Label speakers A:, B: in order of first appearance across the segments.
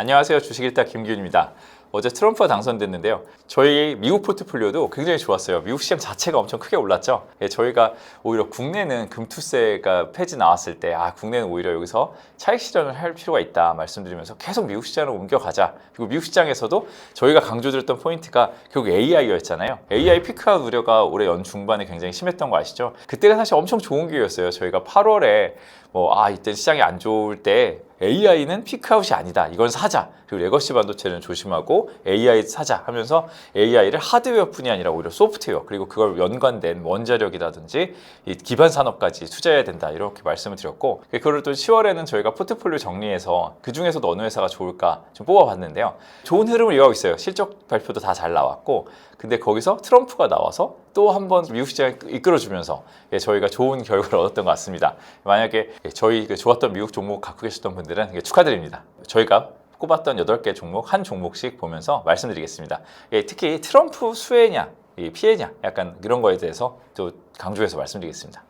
A: 안녕하세요. 주식일타 김기훈입니다. 어제 트럼프가 당선됐는데요. 저희 미국 포트폴리오도 굉장히 좋았어요. 미국 시장 자체가 엄청 크게 올랐죠. 예, 저희가 오히려 국내는 금투세가 폐지 나왔을 때, 아, 국내는 오히려 여기서 차익 실현을 할 필요가 있다 말씀드리면서 계속 미국 시장으로 옮겨가자. 그리고 미국 시장에서도 저희가 강조드렸던 포인트가 결국 AI였잖아요. AI 피크아웃 우려가 올해 연 중반에 굉장히 심했던 거 아시죠? 그때가 사실 엄청 좋은 기회였어요. 저희가 8월에 뭐, 아, 이때 시장이 안 좋을 때 AI는 피크아웃이 아니다. 이건 사자. 그리고 레거시 반도체는 조심하고 AI 사자 하면서 AI를 하드웨어뿐이 아니라 오히려 소프트웨어 그리고 그걸 연관된 원자력이라든지 이 기반 산업까지 투자해야 된다. 이렇게 말씀을 드렸고 그거를 또 10월에는 저희가 포트폴리오 정리해서 그 중에서도 어느 회사가 좋을까 좀 뽑아봤는데요. 좋은 흐름을 이어가고 있어요. 실적 발표도 다 잘 나왔고 근데 거기서 트럼프가 나와서 또 한 번 미국 시장을 이끌어주면서 예, 저희가 좋은 결과를 얻었던 것 같습니다. 만약에 예, 저희 그 좋았던 미국 종목 갖고 계셨던 분들은 예, 축하드립니다. 저희가 꼽았던 8개 종목 한 종목씩 보면서 말씀드리겠습니다. 예, 특히 트럼프 수혜냐, 이 피해냐, 약간 이런 거에 대해서 또 강조해서 말씀드리겠습니다.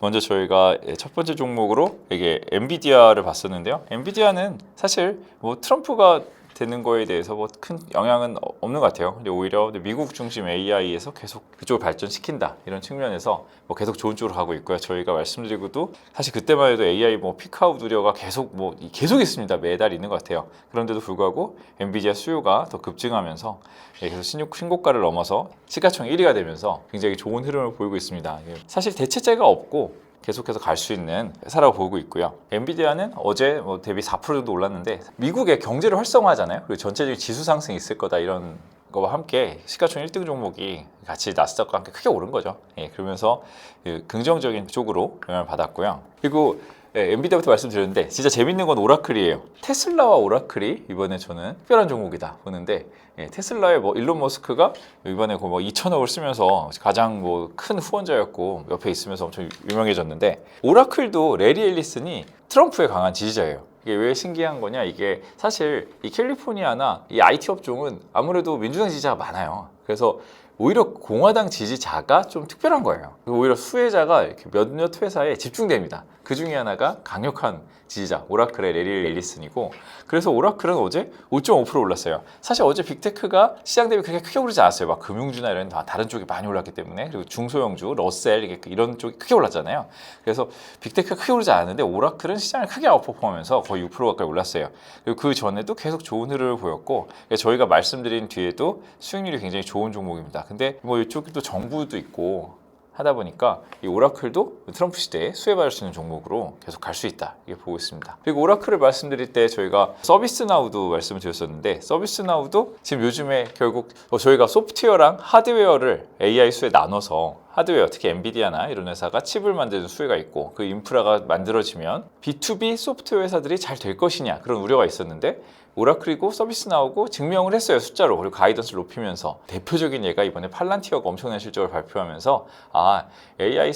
A: 먼저 저희가 예, 첫 번째 종목으로 이게 엔비디아를 봤었는데요. 엔비디아는 사실 뭐 트럼프가 되는 거에 대해서 뭐 큰 영향은 어- 없는 것 같아요. 근데 오히려 미국 중심 AI에서 계속 그쪽을 발전시킨다 이런 측면에서 뭐 계속 좋은 쪽으로 가고 있고요. 저희가 말씀드리고도 사실 그때만 해도 AI 뭐 피크아웃 우려가 계속 뭐 이- 계속 있습니다. 매달 있는 것 같아요. 그런데도 불구하고 엔비디아 수요가 더 급증하면서 예, 계속 신고, 신고가를 넘어서 시가총 1위가 되면서 굉장히 좋은 흐름을 보이고 있습니다. 예, 사실 대체제가 없고 계속해서 갈 수 있는 회사라고 보고 있고요. 엔비디아는 어제 뭐 대비 4% 정도 올랐는데 미국의 경제를 활성화하잖아요. 그리고 전체적인 지수 상승이 있을 거다 이런 거와 함께 시가총 1등 종목이 같이 나스닥과 함께 크게 오른 거죠. 예, 그러면서 그 긍정적인 쪽으로 영향을 받았고요. 그리고 예, 엔비디아부터 말씀드렸는데 진짜 재밌는 건 오라클이에요. 테슬라와 오라클이 이번에 저는 특별한 종목이다 보는데 예, 테슬라의 뭐 일론 머스크가 이번에 그뭐 2천억을 쓰면서 가장 뭐 큰 후원자였고 옆에 있으면서 엄청 유명해졌는데 오라클도 레리 앨리슨이 트럼프의 강한 지지자예요. 이게 왜 신기한 거냐? 이게 사실 이 캘리포니아나 이 IT 업종은 아무래도 민주당 지지자가 많아요. 그래서 오히려 공화당 지지자가 좀 특별한 거예요. 오히려 수혜자가 이렇게 몇몇 회사에 집중됩니다. 그 중에 하나가 강력한 지지자 오라클의 레리 앨리슨이고 그래서 오라클은 어제 5.5% 올랐어요. 사실 어제 빅테크가 시장 대비 그렇게 크게 오르지 않았어요. 막 금융주나 이런 다- 다른 쪽이 많이 올랐기 때문에 그리고 중소형주, 러셀 이런 쪽이 크게 올랐잖아요. 그래서 빅테크가 크게 오르지 않았는데 오라클은 시장을 크게 아웃퍼폼하면서 거의 6% 가까이 올랐어요. 그리고 그 전에도 계속 좋은 흐름을 보였고 저희가 말씀드린 뒤에도 수익률이 굉장히 좋은 종목입니다. 근데 뭐 이쪽도 정부도 있고 하다 보니까 이 오라클도 트럼프 시대에 수혜받을 수 있는 종목으로 계속 갈 수 있다 이게 보고 있습니다. 그리고 오라클을 말씀드릴 때 저희가 서비스 나우도 말씀을 드렸었는데 서비스 나우도 지금 요즘에 결국 어, 저희가 소프트웨어랑 하드웨어를 AI 수에 나눠서 하드웨어 특히 엔비디아나 이런 회사가 칩을 만드는 수혜가 있고 그 인프라가 만들어지면 B2B 소프트웨어 회사들이 잘 될 것이냐 그런 우려가 있었는데 오라클이고 서비스 나오고 증명을 했어요 숫자로. 그리고 가이던스를 높이면서. 대표적인 예가 이번에 팔란티어가 엄청난 실적을 발표하면서 아 AI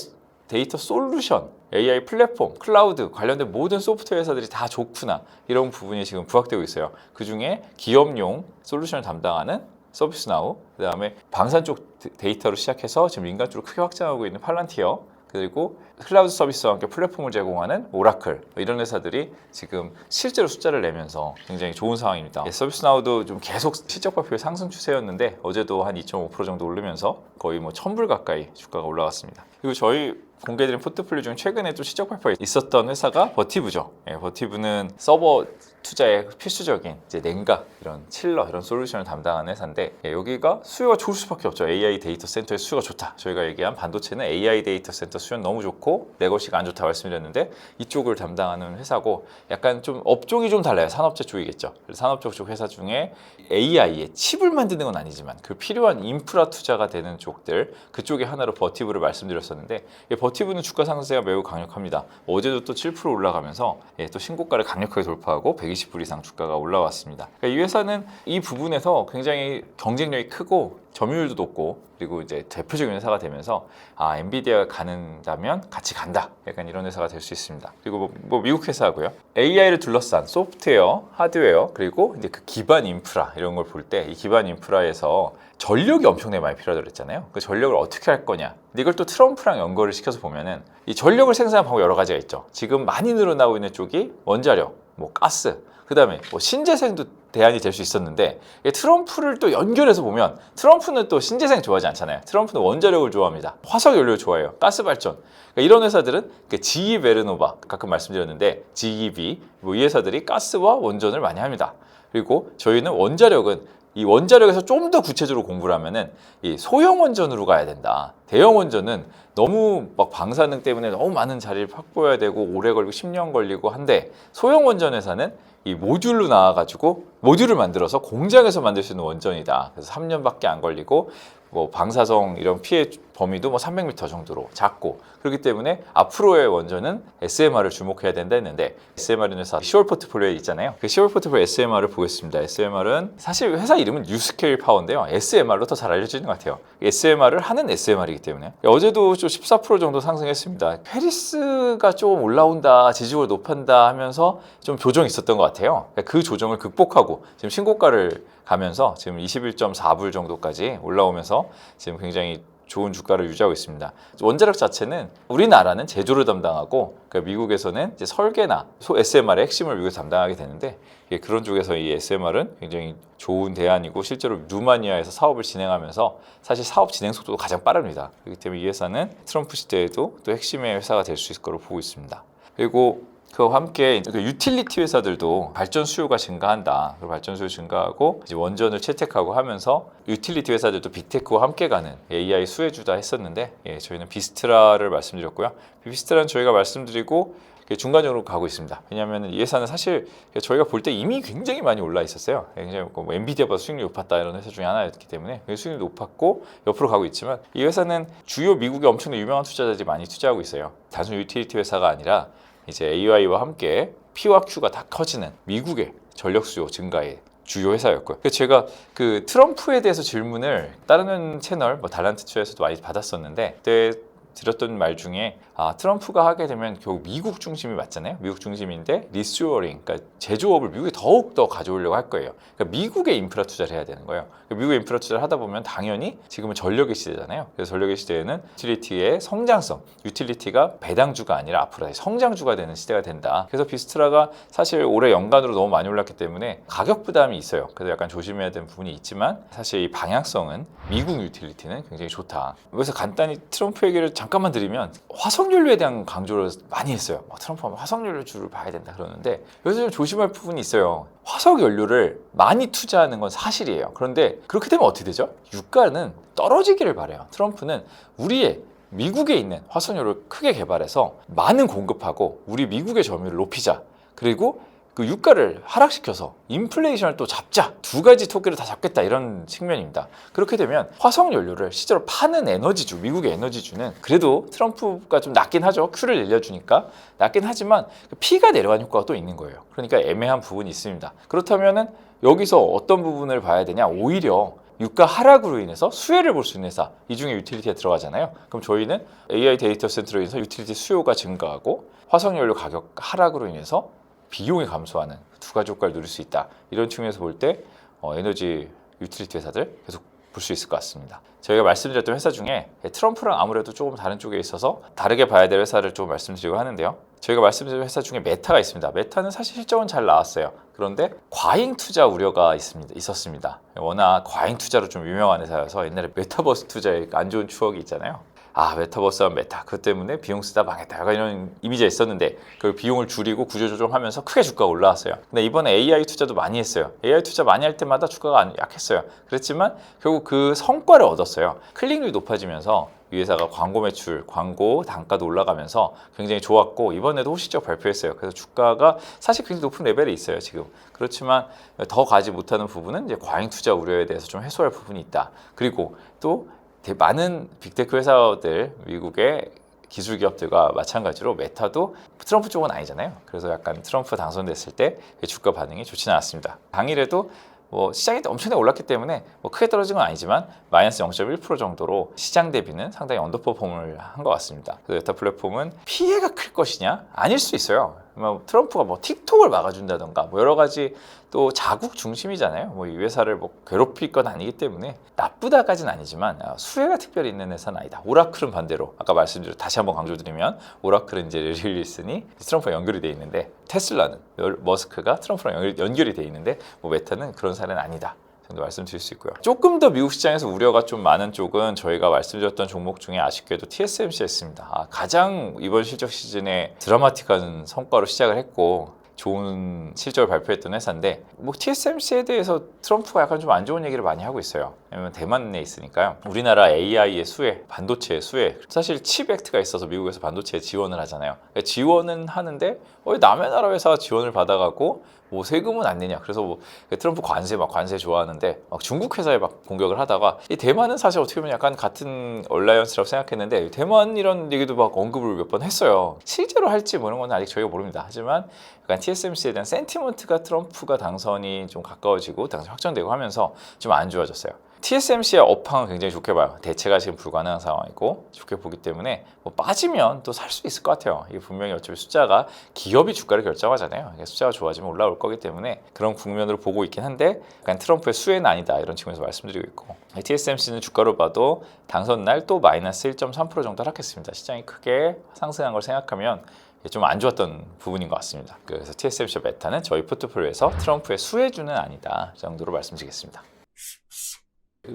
A: 데이터 솔루션, AI 플랫폼, 클라우드 관련된 모든 소프트웨어 회사들이 다 좋구나. 이런 부분이 지금 부각되고 있어요. 그 중에 기업용 솔루션을 담당하는 서비스나우, 그 다음에 방산 쪽 데- 데이터로 시작해서 지금 민간 쪽으로 크게 확장하고 있는 팔란티어, 그리고 클라우드 서비스와 함께 플랫폼을 제공하는 오라클 이런 회사들이 지금 실제로 숫자를 내면서 굉장히 좋은 상황입니다. 예, 서비스나우도 좀 계속 실적 발표의 상승 추세였는데 어제도 한 2.5% 정도 오르면서 거의 뭐 1000불 가까이 주가가 올라갔습니다. 그리고 저희 공개드린 포트폴리오 중 최근에 또 실적 발표가 있었던 회사가 버티브죠. 예, 버티브는 서버 투자에 필수적인 이제 냉각 이런 칠러 이런 솔루션을 담당하는 회사인데 예, 여기가 수요가 좋을 수밖에 없죠. AI 데이터 센터의 수요가 좋다. 저희가 얘기한 반도체는 AI 데이터 센터 수요는 너무 좋고 레거시가 안 좋다 말씀드렸는데 이쪽을 담당하는 회사고 약간 좀 업종이 좀 달라요. 산업재 쪽이겠죠. 산업적 쪽 회사 중에 AI에 칩을 만드는 건 아니지만 그 필요한 인프라 투자가 되는 쪽들 그쪽에 하나로 버티브를 말씀드렸었는데 예, 버티브는 주가 상승세가 매우 강력합니다. 어제도 또 7% 올라가면서 예, 또 신고가를 강력하게 돌파하고 120불 이상 주가가 올라왔습니다. 그러니까 이 회사는 이 부분에서 굉장히 경쟁력이 크고 점유율도 높고 그리고 이제 대표적인 회사가 되면서 아 엔비디아가 가는다면 같이 간다 약간 이런 회사가 될 수 있습니다. 그리고 뭐, 뭐 미국 회사고요. AI를 둘러싼 소프트웨어, 하드웨어 그리고 이제 그 기반 인프라 이런 걸 볼 때 이 기반 인프라에서 전력이 엄청나게 많이 필요하다고 그랬잖아요. 그 전력을 어떻게 할 거냐. 근데 이걸 또 트럼프랑 연결을 시켜서 보면은 이 전력을 생산하는 방법 여러 가지가 있죠. 지금 많이 늘어나고 있는 쪽이 원자력, 뭐 가스, 그다음에 뭐 신재생도 대안이 될 수 있었는데 트럼프를 또 연결해서 보면 트럼프는 또 신재생 좋아하지 않잖아요. 트럼프는 원자력을 좋아합니다. 화석 연료 좋아해요. 가스 발전. 그러니까 이런 회사들은 그 GE 베르노바 가끔 말씀드렸는데 GEB 뭐 이 회사들이 가스와 원전을 많이 합니다. 그리고 저희는 원자력은 이 원자력에서 좀 더 구체적으로 공부를 하면은 이 소형 원전으로 가야 된다. 대형 원전은 너무 막 방사능 때문에 너무 많은 자리를 확보해야 되고 오래 걸리고 10년 걸리고 한데 소형 원전 회사는 이 모듈로 나와가지고 모듈을 만들어서 공장에서 만들 수 있는 원전이다. 그래서 3년밖에 안 걸리고 뭐 방사성 이런 피해 범위도 뭐 300m 정도로 작고 그렇기 때문에 앞으로의 원전은 SMR을 주목해야 된다 했는데 SMR은 회사 10월 포트폴리오에 있잖아요. 그 10월 포트폴리오 SMR을 보겠습니다. SMR은 사실 회사 이름은 뉴스케일 파워인데요. SMR로 더 잘 알려지는 것 같아요. SMR을 하는 SMR이기 때문에 어제도 좀14% 정도 상승했습니다. 페리스가 좀 올라온다, 지지율 높은다 하면서 좀 조정이 있었던 것 같아요. 그 조정을 극복하고 지금 신고가를 가면서 지금 21.4불 정도까지 올라오면서 지금 굉장히 좋은 주가를 유지하고 있습니다. 원자력 자체는 우리나라는 제조를 담당하고 그러니까 미국에서는 이제 설계나 소 SMR의 핵심을 미국에서 담당하게 되는데 예, 그런 쪽에서 이 SMR은 굉장히 좋은 대안이고 실제로 루마니아에서 사업을 진행하면서 사실 사업 진행 속도도 가장 빠릅니다. 그렇기 때문에 이 회사는 트럼프 시대에도 또 핵심의 회사가 될 수 있을 거로 보고 있습니다. 그리고 그와 함께 그 유틸리티 회사들도 발전 수요가 증가한다. 그 발전 수요 증가하고 원전을 채택하고 하면서 유틸리티 회사들도 빅테크와 함께 가는 AI 수혜주다 했었는데 예, 저희는 비스트라를 말씀드렸고요. 비스트라는 저희가 말씀드리고 중간적으로 가고 있습니다. 왜냐하면 이 회사는 사실 저희가 볼 때 이미 굉장히 많이 올라 있었어요. 굉장히 뭐 엔비디아보다 수익률이 높았다 이런 회사 중에 하나였기 때문에 수익률이 높았고 옆으로 가고 있지만 이 회사는 주요 미국의 엄청나게 유명한 투자자들이 많이 투자하고 있어요. 단순 유틸리티 회사가 아니라 이제 AI와 함께 P와 Q가 다 커지는 미국의 전력 수요 증가에 주요 회사였고요. 제가 그 트럼프에 대해서 질문을 다른 채널 뭐 달란트 투에서도 많이 받았었는데 그때 드렸던 말 중에 아 트럼프가 하게 되면 결국 미국 중심이 맞잖아요. 미국 중심인데 리스오링, 그러니까 제조업을 미국에 더욱 더 가져오려고 할 거예요. 그러니까 미국의 인프라 투자를 해야 되는 거예요. 그러니까 미국의 인프라 투자를 하다 보면 당연히 지금은 전력의 시대잖아요. 그래서 전력의 시대에는 유틸리티의 성장성, 유틸리티가 배당주가 아니라 앞으로 성장주가 되는 시대가 된다. 그래서 비스트라가 사실 올해 연간으로 너무 많이 올랐기 때문에 가격 부담이 있어요. 그래서 약간 조심해야 되는 부분이 있지만 사실 이 방향성은 미국 유틸리티는 굉장히 좋다. 그래서 간단히 트럼프 얘기를 잠깐만 드리면 화 석연료에 대한 강조를 많이 했어요. 뭐 트럼프가 화석연료 주를 봐야 된다 그러는데 여기서 좀 조심할 부분이 있어요. 화석연료를 많이 투자하는 건 사실이에요. 그런데 그렇게 되면 어떻게 되죠? 유가는 떨어지기를 바래요. 트럼프는 우리의 미국에 있는 화석연료를 크게 개발해서 많은 공급하고 우리 미국의 점유율을 높이자. 그리고 그 유가를 하락시켜서 인플레이션을 또 잡자 두 가지 토끼를 다 잡겠다 이런 측면입니다. 그렇게 되면 화석 연료를 실제로 파는 에너지주 미국의 에너지주는 그래도 트럼프가 좀 낮긴 하죠. 큐를 늘려주니까 낮긴 하지만 그 피가 내려간 효과가 또 있는 거예요. 그러니까 애매한 부분이 있습니다. 그렇다면은 여기서 어떤 부분을 봐야 되냐? 오히려 유가 하락으로 인해서 수혜를 볼 수 있는 회사 이 중에 유틸리티에 들어가잖아요. 그럼 저희는 AI 데이터 센터로 인해서 유틸리티 수요가 증가하고 화석연료 가격 하락으로 인해서 비용이 감소하는 두 가지 효과를 누릴 수 있다. 이런 측면에서 볼때 어, 에너지 유틸리티 회사들 계속 볼 수 있을 것 같습니다. 저희가 말씀드렸던 회사 중에 트럼프랑 아무래도 조금 다른 쪽에 있어서 다르게 봐야 될 회사를 좀 말씀드리고 하는데요. 저희가 말씀드린 회사 중에 메타가 있습니다. 메타는 사실 실적은 잘 나왔어요. 그런데 과잉 투자 우려가 있습니다. 있었습니다. 워낙 과잉 투자로 좀 유명한 회사여서 옛날에 메타버스 투자에 안 좋은 추억이 있잖아요. 아 메타버스와 메타 그것 때문에 비용 쓰다 망했다 약간 이런 이미지가 있었는데 그 비용을 줄이고 구조조정하면서 크게 주가가 올라왔어요 근데 이번에 AI 투자도 많이 했어요 AI 투자 많이 할 때마다 주가가 안- 약했어요 그렇지만 결국 그 성과를 얻었어요 클릭률이 높아지면서 이 회사가 광고 매출, 광고 단가도 올라가면서 굉장히 좋았고 이번에도 호시적 발표했어요. 그래서 주가가 사실 굉장히 높은 레벨에 있어요 지금. 그렇지만 더 가지 못하는 부분은 이제 과잉 투자 우려에 대해서 좀 해소할 부분이 있다. 그리고 또 대- 많은 빅테크 회사들 미국의 기술 기업들과 마찬가지로 메타도 트럼프 쪽은 아니잖아요. 그래서 약간 트럼프 당선됐을 때 주가 반응이 좋지는 않았습니다. 당일에도 뭐 시장이 엄청나게 올랐기 때문에 뭐 크게 떨어진 건 아니지만 마이너스 0.1% 정도로 시장 대비는 상당히 언더퍼폼을 한 것 같습니다. 그래서 여타 플랫폼은 피해가 클 것이냐? 아닐 수 있어요. 뭐 트럼프가 뭐 틱톡을 막아준다던가 뭐 여러 가지 또 자국 중심이잖아요. 뭐 이 회사를 뭐 괴롭힐 건 아니기 때문에 나쁘다까지는 아니지만 아, 수혜가 특별히 있는 회사는 아니다. 오라클은 반대로 아까 말씀드린 다시 한번 강조드리면 오라클은 이제 릴리슨이 트럼프와 연결이 돼 있는데 테슬라는 머스크가 트럼프랑 연결, 연결이 돼 있는데 뭐 메타는 그런 사례는 아니다. 정도 말씀드릴 수 있고요. 조금 더 미국 시장에서 우려가 좀 많은 쪽은 저희가 말씀드렸던 종목 중에 아쉽게도 TSMC였습니다. 아, 가장 이번 실적 시즌에 드라마틱한 성과로 시작을 했고 좋은 실적을 발표했던 회사인데 뭐 TSMC에 대해서 트럼프가 약간 좀 안 좋은 얘기를 많이 하고 있어요. 왜냐면 대만에 있으니까요. 우리나라 AI의 수혜, 반도체의 수혜. 사실 칩 액트가 있어서 미국에서 반도체에 지원을 하잖아요. 그러니까 지원은 하는데 어, 남의 나라 회사가 지원을 받아가고 뭐 세금은 안 내냐. 그래서 뭐 트럼프 관세 막 관세 좋아하는데 막 중국 회사에 막 공격을 하다가 이 대만은 사실 어떻게 보면 약간 같은 얼라이언스라고 생각했는데 대만 이런 얘기도 막 언급을 몇 번 했어요. 실제로 할지 뭐 이런 건 아직 저희가 모릅니다. 하지만 약간 TSMC에 대한 센티먼트가 트럼프가 당선이 좀 가까워지고 당선 확정되고 하면서 좀 안 좋아졌어요. TSMC의 업황은 굉장히 좋게 봐요. 대체가 지금 불가능한 상황이고 좋게 보기 때문에 뭐 빠지면 또 살 수 있을 것 같아요. 이게 분명히 어차피 숫자가 기업이 주가를 결정하잖아요. 숫자가 좋아지면 올라올 거기 때문에 그런 국면으로 보고 있긴 한데 약간 트럼프의 수혜는 아니다 이런 측면에서 말씀드리고 있고 TSMC는 주가로 봐도 당선 날 또 마이너스 1.3% 정도 하락했습니다. 시장이 크게 상승한 걸 생각하면 좀안 좋았던 부분인 것 같습니다. 그래서 TSMC 메타는 저희 포트폴리오에서 트럼프의 수혜주는 아니다 정도로 말씀드리겠습니다.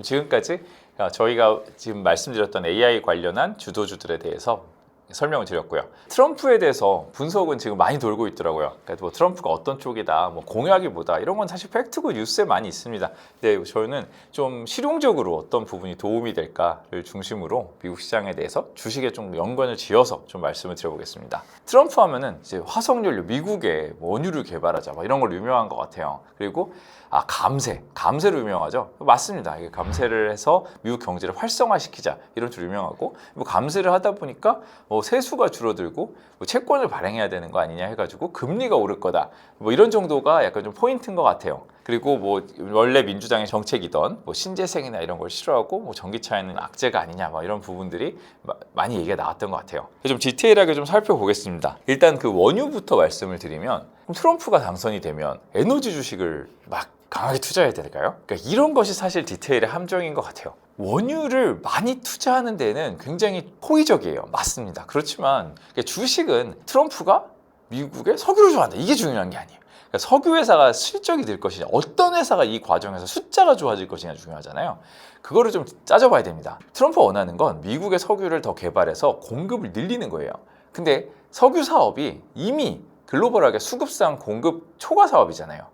A: 지금까지 저희가 지금 말씀드렸던 AI 관련한 주도주들에 대해서 설명을 드렸고요. 트럼프에 대해서 분석은 지금 많이 돌고 있더라고요. 그러니까 뭐 트럼프가 어떤 쪽이다, 뭐 공약이보다 이런 건 사실 팩트고 뉴스에 많이 있습니다. 근데 저희는 좀 실용적으로 어떤 부분이 도움이 될까를 중심으로 미국 시장에 대해서 주식에 좀 연관을 지어서 좀 말씀을 드려보겠습니다. 트럼프 하면은 이제 화석연료 미국에 뭐 원유를 개발하자 막 이런 걸 유명한 것 같아요. 그리고 아 감세, 감세로 유명하죠. 맞습니다. 이게 감세를 해서 미국 경제를 활성화시키자 이런 쪽으로 유명하고 뭐 감세를 하다 보니까 뭐 세수가 줄어들고 뭐 채권을 발행해야 되는 거 아니냐 해가지고 금리가 오를 거다. 뭐 이런 정도가 약간 좀 포인트인 것 같아요. 그리고 뭐 원래 민주당의 정책이던 뭐 신재생이나 이런 걸 싫어하고 뭐 전기차에는 악재가 아니냐 뭐 이런 부분들이 마- 많이 얘기가 나왔던 것 같아요. 좀 디테일하게 좀 살펴보겠습니다. 일단 그 원유부터 말씀을 드리면 트럼프가 당선이 되면 에너지 주식을 막 강하게 투자해야 될까요? 그러니까 이런 것이 사실 디테일의 함정인 것 같아요. 원유를 많이 투자하는 데는 굉장히 호의적이에요. 맞습니다. 그렇지만 주식은 트럼프가 미국의 석유를 좋아한다. 이게 중요한 게 아니에요. 그러니까 석유 회사가 실적이 될 것이냐, 어떤 회사가 이 과정에서 숫자가 좋아질 것이냐 중요하잖아요. 그거를 좀 따져봐야 됩니다. 트럼프 원하는 건 미국의 석유를 더 개발해서 공급을 늘리는 거예요. 근데 석유 사업이 이미 글로벌하게 수급상 공급 초과 사업이잖아요.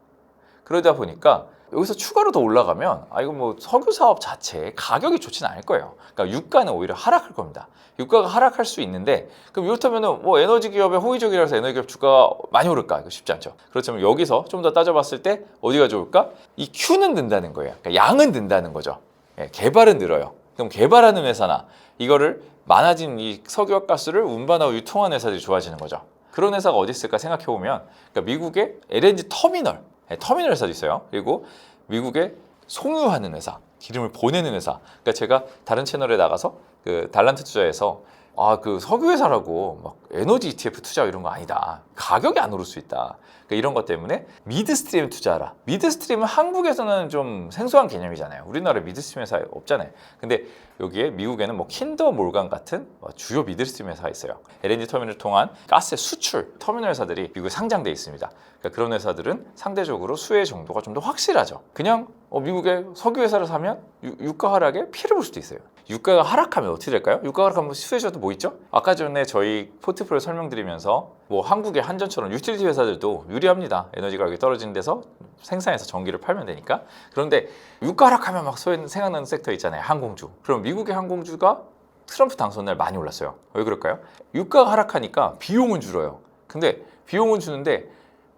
A: 그러다 보니까 여기서 추가로 더 올라가면 아 이거 뭐 석유 사업 자체 가격이 좋지는 않을 거예요. 그러니까 유가는 오히려 하락할 겁니다. 유가가 하락할 수 있는데 그럼 이렇다면은 뭐 에너지 기업의 호의적이라서 에너지 기업 주가가 많이 오를까? 이거 쉽지 않죠. 그렇지만 여기서 좀 더 따져봤을 때 어디가 좋을까? 이 Q는 는다는 거예요. 그러니까 양은 는다는 거죠. 예, 개발은 늘어요. 그럼 개발하는 회사나 이거를 많아진 이 석유와 가스를 운반하고 유통하는 회사들이 좋아지는 거죠. 그런 회사가 어디 있을까 생각해 보면 그러니까 미국의 LNG 터미널 네, 터미널 회사도 있어요. 그리고 미국의 송유하는 회사, 기름을 보내는 회사. 그러니까 제가 다른 채널에 나가서 그 달란트 투자에서 아 그 석유 회사라고 막 에너지 ETF 투자 이런 거 아니다. 가격이 안 오를 수 있다. 그러니까 이런 것 때문에 미드스트림 투자하라. 미드스트림은 한국에서는 좀 생소한 개념이잖아요. 우리나라 미드스트림 회사 없잖아요. 근데 여기에 미국에는 뭐 킨더 몰간 같은 뭐 주요 미드스트림 회사가 있어요. LNG 터미널을 통한 가스 수출 터미널 회사들이 미국에 상장돼 있습니다. 그러니까 그런 회사들은 상대적으로 수혜 정도가 좀 더 확실하죠. 그냥 어, 미국의 석유 회사를 사면 유, 유가 하락에 피해를 볼 수도 있어요. 유가가 하락하면 어떻게 될까요? 유가가 하락하면 수혜자도 뭐 있죠? 아까 전에 저희 포트폴리오 설명드리면서 뭐 한국의 한전처럼 유틸리티 회사들도 유리합니다. 에너지 가격이 떨어지는 데서 생산해서 전기를 팔면 되니까. 그런데 유가 하락하면 막 소위 생각나는 섹터 있잖아요. 항공주. 그럼 미국의 항공주가 트럼프 당선 날 많이 올랐어요. 왜 그럴까요? 유가가 하락하니까 비용은 줄어요. 근데 비용은 주는데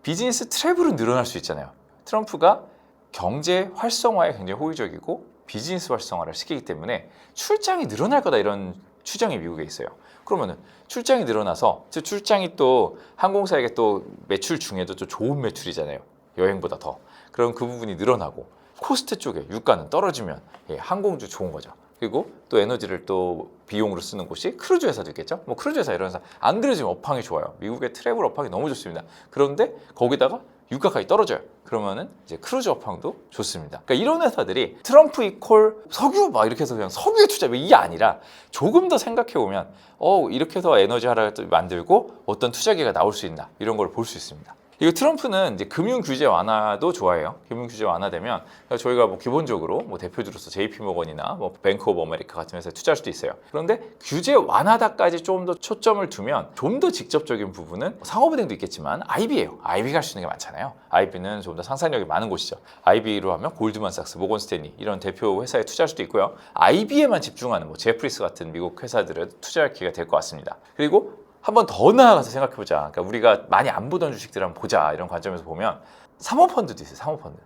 A: 비즈니스 트래블은 늘어날 수 있잖아요. 트럼프가 경제 활성화에 굉장히 호의적이고 비즈니스 활성화를 시키기 때문에 출장이 늘어날 거다 이런 추정이 미국에 있어요. 그러면은 출장이 늘어나서 즉 출장이 또 항공사에게 또 매출 중에도 또 좋은 매출이잖아요. 여행보다 더. 그럼 그 부분이 늘어나고 코스트 쪽에 유가는 떨어지면 예, 항공주 좋은 거죠. 그리고 또 에너지를 또 비용으로 쓰는 곳이 크루즈 회사도 있겠죠. 뭐 크루즈 회사 이런 회사 안 그래도 지금 업황이 좋아요. 미국의 트래블 업황이 너무 좋습니다. 그런데 거기다가 유가까지 떨어져요. 그러면은 이제 크루즈 업황도 좋습니다. 그러니까 이런 회사들이 트럼프 이콜 석유 막 이렇게 해서 그냥 석유에 투자 이게 아니라 조금 더 생각해 보면 어 이렇게 해서 에너지 하락을 또 만들고 어떤 투자기가 나올 수 있나 이런 걸 볼 수 있습니다. 이거 트럼프는 이제 금융 규제 완화도 좋아해요. 금융 규제 완화되면 저희가 뭐 기본적으로 뭐 대표주로서 JP 모건이나 뭐 뱅크 오브 아메리카 같은 회사에 투자할 수도 있어요. 그런데 규제 완화다까지 좀 더 초점을 두면 좀 더 직접적인 부분은 상업은행도 있겠지만 IB예요. IB 갈 수 있는 게 많잖아요. IB는 좀 더 상상력이 많은 곳이죠. IB로 하면 골드만삭스, 모건 스탠리 이런 대표 회사에 투자할 수도 있고요. IB에만 집중하는 뭐 제프리스 같은 미국 회사들을 투자할 기회가 될 것 같습니다. 그리고 한 번 더 나아가서 생각해보자. 그러니까 우리가 많이 안 보던 주식들 한번 보자. 이런 관점에서 보면 사모펀드도 있어요. 사모펀드.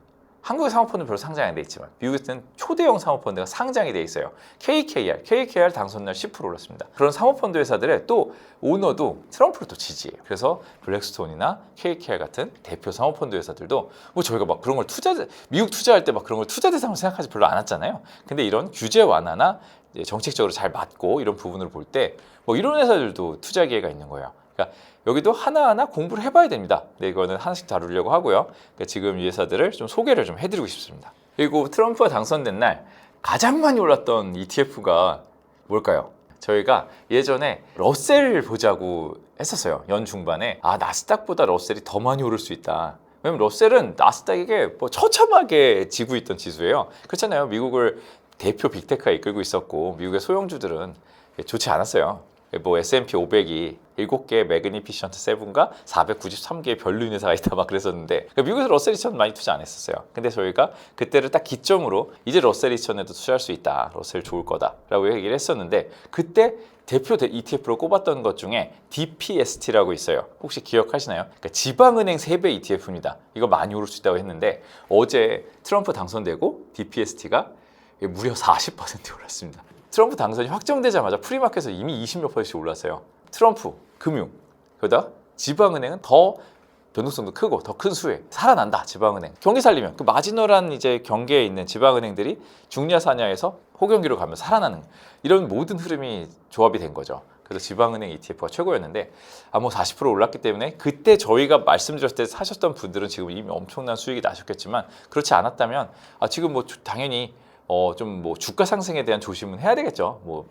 A: 한국의 사모펀드 별로 상장이 안 돼 있지만 미국에서는 초대형 사모펀드가 상장이 돼 있어요. KKR, KKR 당선날 10% 올랐습니다. 그런 사모펀드 회사들의 또 오너도 트럼프를 또 지지해요. 그래서 블랙스톤이나 KKR 같은 대표 사모펀드 회사들도 뭐 저희가 막 그런 걸 투자 미국 투자할 때 막 그런 걸 투자 대상으로 생각하지 별로 않았잖아요. 근데 이런 규제 완화나 정책적으로 잘 맞고 이런 부분을 볼 때 뭐 이런 회사들도 투자 기회가 있는 거예요. 그러니까 여기도 하나하나 공부를 해봐야 됩니다. 네, 이거는 하나씩 다루려고 하고요. 그러니까 지금 이 회사들을 좀 소개를 좀 해드리고 싶습니다. 그리고 트럼프가 당선된 날 가장 많이 올랐던 ETF가 뭘까요? 저희가 예전에 러셀을 보자고 했었어요. 연 중반에 아 나스닥보다 러셀이 더 많이 오를 수 있다. 왜냐면 러셀은 나스닥에게 뭐 처참하게 지고 있던 지수예요. 그렇잖아요. 미국을 대표 빅테크가 이끌고 있었고 미국의 소형주들은 좋지 않았어요. 뭐 S&P 500이 7개 매그니피션트 7과 493개의 별로인 회사가 있다 막 그랬었는데 그러니까 미국에서 러셀 2000 많이 투자 안 했었어요. 근데 저희가 그때를 딱 기점으로 이제 러셀 2000에도 투자할 수 있다. 러셀 좋을 거다라고 얘기를 했었는데 그때 대표 ETF로 꼽았던 것 중에 DPST라고 있어요. 혹시 기억하시나요? 그러니까 지방은행 3배 ETF입니다. 이거 많이 오를 수 있다고 했는데 어제 트럼프 당선되고 DPST가 무려 40% 올랐습니다. 트럼프 당선이 확정되자마자 프리마켓에서 이미 20몇 퍼센트씩 올랐어요. 트럼프, 금융, 그러다 지방은행은 더 변동성도 크고 더 큰 수에 살아난다 지방은행 경기 살리면 그 마지노란 이제 경계에 있는 지방은행들이 중야 사냐에서 호경기로 가면 살아나는 이런 모든 흐름이 조합이 된 거죠. 그래서 지방은행 ETF가 최고였는데 아뭐 40% 올랐기 때문에 그때 저희가 말씀드렸을 때 사셨던 분들은 지금 이미 엄청난 수익이 나셨겠지만 그렇지 않았다면 아 지금 뭐 주- 당연히 어 좀 뭐 주가 상승에 대한 조심은 해야 되겠죠. 뭐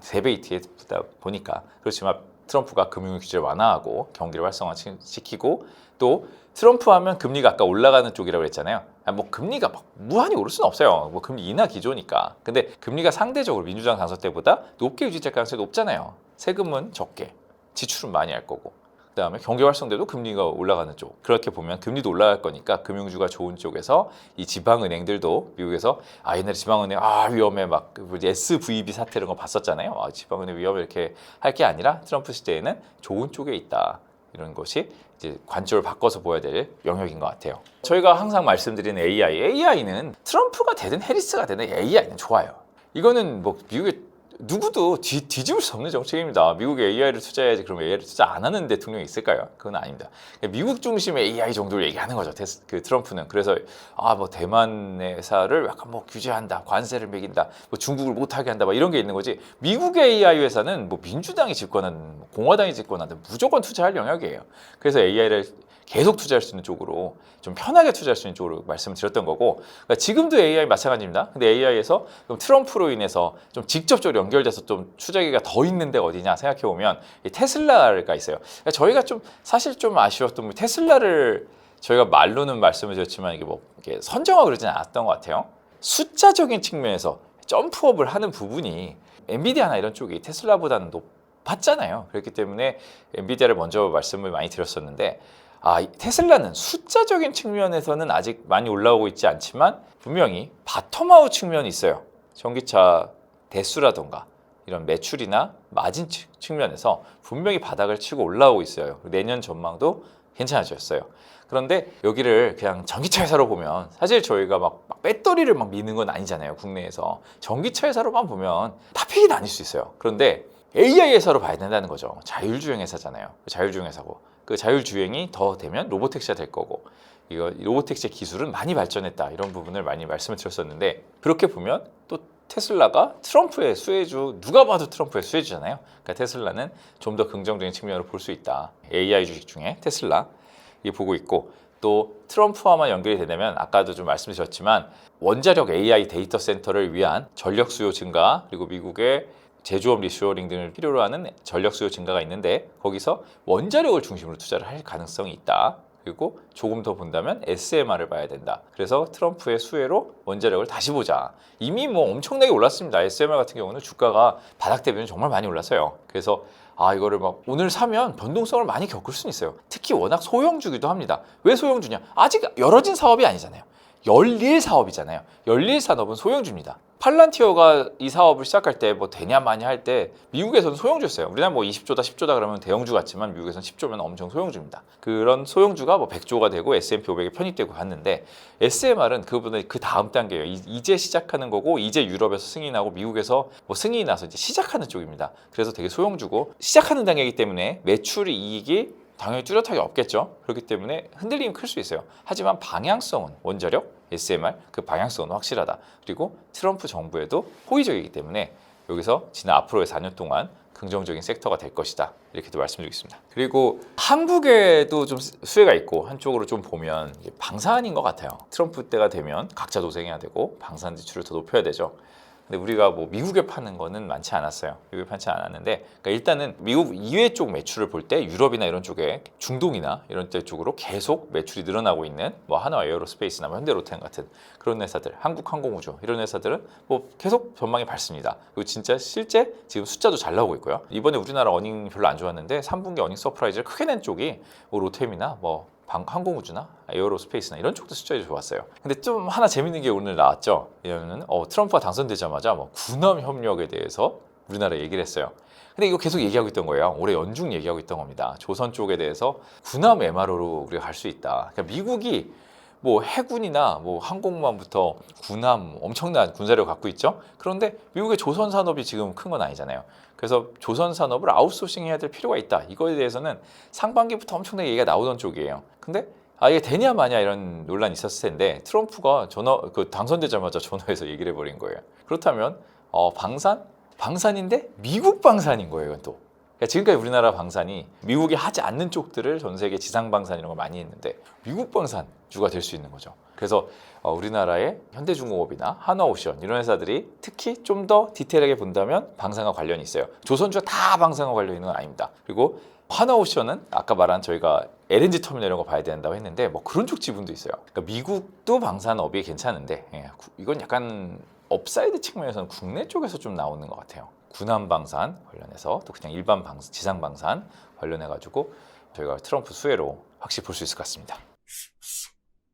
A: 세배 ETF다 보니까 그렇지만 트럼프가 금융 규제를 완화하고 경기를 활성화시키고 또 트럼프 하면 금리가 아까 올라가는 쪽이라고 했잖아요. 아, 뭐 금리가 막 무한히 오를 수는 없어요. 뭐 금리 인하 기조니까. 근데 금리가 상대적으로 민주당 당선 때보다 높게 유지될 가능성이 높잖아요. 세금은 적게, 지출은 많이 할 거고. 그다음에 경기 활성돼도 금리가 올라가는 쪽. 그렇게 보면 금리도 올라갈 거니까 금융주가 좋은 쪽에서 이 지방은행들도 미국에서 아 옛날에 지방은행 아 위험해. 뭐지? SVB 사태 이런 거 봤었잖아요. 아 지방은행 위험해. 이렇게 할 게 아니라 트럼프 시대에는 좋은 쪽에 있다. 이런 것이 이제 관점을 바꿔서 보여야 될 영역인 것 같아요. 저희가 항상 말씀드리는 AI AI는 트럼프가 되든 해리스가 되든 AI는 좋아요. 이거는 뭐 미국의 누구도 뒤, 뒤집을 수 없는 정책입니다. 미국에 AI를 투자해야지 그럼 AI를 투자 안 하는 대통령이 있을까요? 그건 아닙니다. 미국 중심의 AI 정도를 얘기하는 거죠. 테스, 그 트럼프는 그래서 아 뭐 대만의 회사를 약간 뭐 규제한다, 관세를 매긴다, 뭐 중국을 못하게 한다, 막 이런 게 있는 거지. 미국의 AI 회사는 뭐 민주당이 뭐 공화당이 집권하든 무조건 투자할 영역이에요. 그래서 AI를 계속 투자할 수 있는 쪽으로 좀 편하게 투자할 수 있는 쪽으로 말씀을 드렸던 거고 그러니까 지금도 AI 마찬가지입니다. 근데 AI에서 그럼 트럼프로 인해서 좀 직접적으로 연결돼서 좀 투자기가 더 있는데 어디냐 생각해 보면 테슬라가 있어요. 그러니까 저희가 좀 사실 좀 아쉬웠던 게 테슬라를 저희가 말로는 말씀을 드렸지만 이게 뭐 이게 선정하고 그러지는 않았던 것 같아요. 숫자적인 측면에서 점프업을 하는 부분이 엔비디아나 이런 쪽이 테슬라보다는 높았잖아요. 그렇기 때문에 엔비디아를 먼저 말씀을 많이 드렸었는데 아, 이 테슬라는 숫자적인 측면에서는 아직 많이 올라오고 있지 않지만 분명히 바텀아웃 측면이 있어요. 전기차 대수라던가 이런 매출이나 마진 측- 측면에서 분명히 바닥을 치고 올라오고 있어요. 내년 전망도 괜찮아졌어요. 그런데 여기를 그냥 전기차 회사로 보면 사실 저희가 막, 막 배터리를 막 미는 건 아니잖아요. 국내에서 전기차 회사로만 보면 탑픽이 나뉠 수 있어요. 그런데 AI 회사로 봐야 된다는 거죠. 자율주행 회사잖아요. 자율주행 회사고 그 자율주행이 더 되면 로보택시가 될 거고 이거 로보택시의 기술은 많이 발전했다 이런 부분을 많이 말씀을 드렸었는데 그렇게 보면 또 테슬라가 트럼프의 수혜주 누가 봐도 트럼프의 수혜주잖아요. 그러니까 테슬라는 좀 더 긍정적인 측면으로 볼 수 있다. AI 주식 중에 테슬라 이 보고 있고 또 트럼프와만 연결이 되려면 아까도 좀 말씀드렸지만 원자력 AI 데이터 센터를 위한 전력 수요 증가 그리고 미국의 제조업 리쇼어링 등을 필요로 하는 전력 수요 증가가 있는데 거기서 원자력을 중심으로 투자를 할 가능성이 있다. 그리고 조금 더 본다면 SMR을 봐야 된다. 그래서 트럼프의 수혜로 원자력을 다시 보자. 이미 뭐 엄청나게 올랐습니다. SMR 같은 경우는 주가가 바닥 대비는 정말 많이 올랐어요. 그래서 아 이거를 막 오늘 사면 변동성을 많이 겪을 수는 있어요. 특히 워낙 소형주기도 합니다. 왜 소형주냐? 아직 열어진 사업이 아니잖아요. 열릴 사업이잖아요. 열릴 산업은 소형주입니다. 팔란티어가 이 사업을 시작할 때 뭐 되냐 마냐 할 때 미국에서는 소형주였어요. 우리나라 뭐 20조다 10조다 그러면 대형주 같지만 미국에서는 10조면 엄청 소형주입니다. 그런 소형주가 뭐 100조가 되고 S&P 500에 편입되고 갔는데 SMR은 그분의 그 다음 단계예요. 이- 이제 시작하는 거고 이제 유럽에서 승인하고 미국에서 뭐 승인이 나서 이제 시작하는 쪽입니다. 그래서 되게 소형주고 시작하는 단계이기 때문에 매출이 이익이 당연히 뚜렷하게 없겠죠. 그렇기 때문에 흔들림이 클 수 있어요. 하지만 방향성은 원자력, SMR 그 방향성은 확실하다. 그리고 트럼프 정부에도 호의적이기 때문에 여기서 지난 앞으로의 4년 동안 긍정적인 섹터가 될 것이다. 이렇게도 말씀드리겠습니다. 그리고 한국에도 좀 수혜가 있고 한쪽으로 좀 보면 방산인 것 같아요. 트럼프 때가 되면 각자 도생해야 되고 방산 지출을 더 높여야 되죠. 근데 우리가 뭐 미국에 파는 거는 많지 않았어요. 미국에 파지 않았는데 그러니까 일단은 미국 이외 쪽 매출을 볼 때 유럽이나 이런 쪽에 중동이나 이런 데 쪽으로 계속 매출이 늘어나고 있는 뭐 하나 에어로스페이스나 뭐 현대로템 같은 그런 회사들, 한국항공우주 이런 회사들은 뭐 계속 전망이 밝습니다. 그리고 진짜 실제 지금 숫자도 잘 나오고 있고요. 이번에 우리나라 어닝 별로 안 좋았는데 3분기 어닝 서프라이즈를 크게 낸 쪽이 뭐 로템이나 뭐 방- 항공우주나 에어로스페이스나 이런 쪽도 숫자가 좋았어요. 근데 좀 하나 재밌는 게 오늘 나왔죠. 왜냐면은 어, 트럼프가 당선되자마자 뭐 군함 협력에 대해서 우리나라 얘기를 했어요. 근데 이거 계속 얘기하고 있던 거예요. 올해 연중 얘기하고 있던 겁니다. 조선 쪽에 대해서 군함 MRO로 우리가 갈 수 있다. 그러니까 미국이 뭐 해군이나 뭐 항공모함부터 군함 엄청난 군사력을 갖고 있죠. 그런데 미국의 조선 산업이 지금 큰 건 아니잖아요. 그래서 조선 산업을 아웃소싱 해야 될 필요가 있다. 이거에 대해서는 상반기부터 엄청나게 얘기가 나오던 쪽이에요. 근데 아 이게 되냐 마냐 이런 논란이 있었을 텐데 트럼프가 전화 그 당선되자마자 전화해서 얘기를 해버린 거예요. 그렇다면 어, 방산 방산인데 미국 방산인 거예요. 이건 또. 그러니까 지금까지 우리나라 방산이 미국이 하지 않는 쪽들을 전 세계 지상 방산 이런 걸 많이 했는데 미국 방산 주가 될 수 있는 거죠. 그래서 어, 우리나라의 현대중공업이나 한화오션 이런 회사들이 특히 좀 더 디테일하게 본다면 방산과 관련이 있어요. 조선주가 다 방산과 관련 있는 건 아닙니다. 그리고 하나오션은 아까 말한 저희가 LNG 터미널 이런 거 봐야 된다고 했는데 뭐 그런 쪽 지분도 있어요. 그러니까 미국도 방산업이 괜찮은데 예, 구- 이건 약간 업사이드 측면에서는 국내 쪽에서 좀 나오는 것 같아요. 군함 방산 관련해서 또 그냥 일반 방, 지상 방산 관련해 가지고 저희가 트럼프 수혜로 확실히 볼 수 있을 것 같습니다.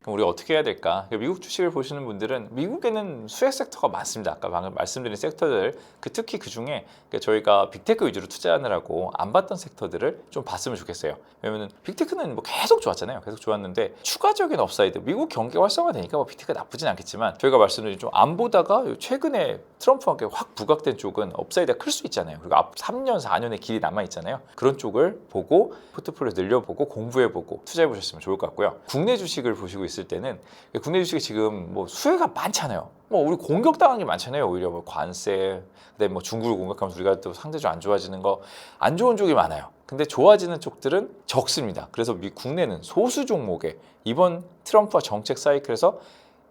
A: 그럼 우리가 어떻게 해야 될까? 미국 주식을 보시는 분들은 미국에는 수혜 섹터가 많습니다. 아까 방금 말씀드린 섹터들, 그 특히 그 중에 저희가 빅테크 위주로 투자하느라고 안 봤던 섹터들을 좀 봤으면 좋겠어요. 왜냐면 빅테크는 뭐 계속 좋았잖아요. 계속 좋았는데 추가적인 업사이드, 미국 경기가 활성화되니까 뭐 빅테크가 나쁘진 않겠지만 저희가 말씀드린 좀 안 보다가 최근에 트럼프와 함께 확 부각된 쪽은 업사이드가 클 수 있잖아요. 그리고 앞 3년, 4년의 길이 남아 있잖아요. 그런 쪽을 보고 포트폴리오 늘려보고 공부해보고 투자해 보셨으면 좋을 것 같고요. 국내 주식을 보시고 있을 때는 국내 주식이 지금 뭐 수혜가 많잖아요. 뭐 우리 공격당한 게 많잖아요. 오히려 뭐 관세, 그다음에 뭐 중국을 공격하면서 우리가 또 상대적으로 안 좋아지는 거 안 좋은 쪽이 많아요. 근데 좋아지는 쪽들은 적습니다. 그래서 미 국내는 소수 종목에 이번 트럼프와 정책 사이클에서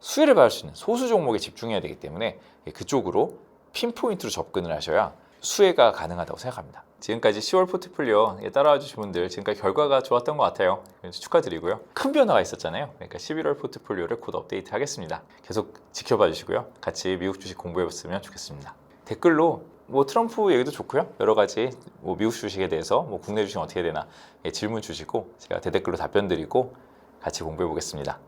A: 수혜를 받을 수 있는 소수 종목에 집중해야 되기 때문에 그쪽으로 핀포인트로 접근을 하셔야 수혜가 가능하다고 생각합니다. 지금까지 10월 포트폴리오에 따라와 주신 분들 지금까지 결과가 좋았던 것 같아요. 축하드리고요. 큰 변화가 있었잖아요. 그러니까 11월 포트폴리오를 곧 업데이트 하겠습니다. 계속 지켜봐 주시고요. 같이 미국 주식 공부해 봤으면 좋겠습니다. 댓글로 뭐 트럼프 얘기도 좋고요. 여러 가지 뭐 미국 주식에 대해서 뭐 국내 주식 어떻게 되나 예, 질문 주시고 제가 대댓글로 답변 드리고 같이 공부해 보겠습니다.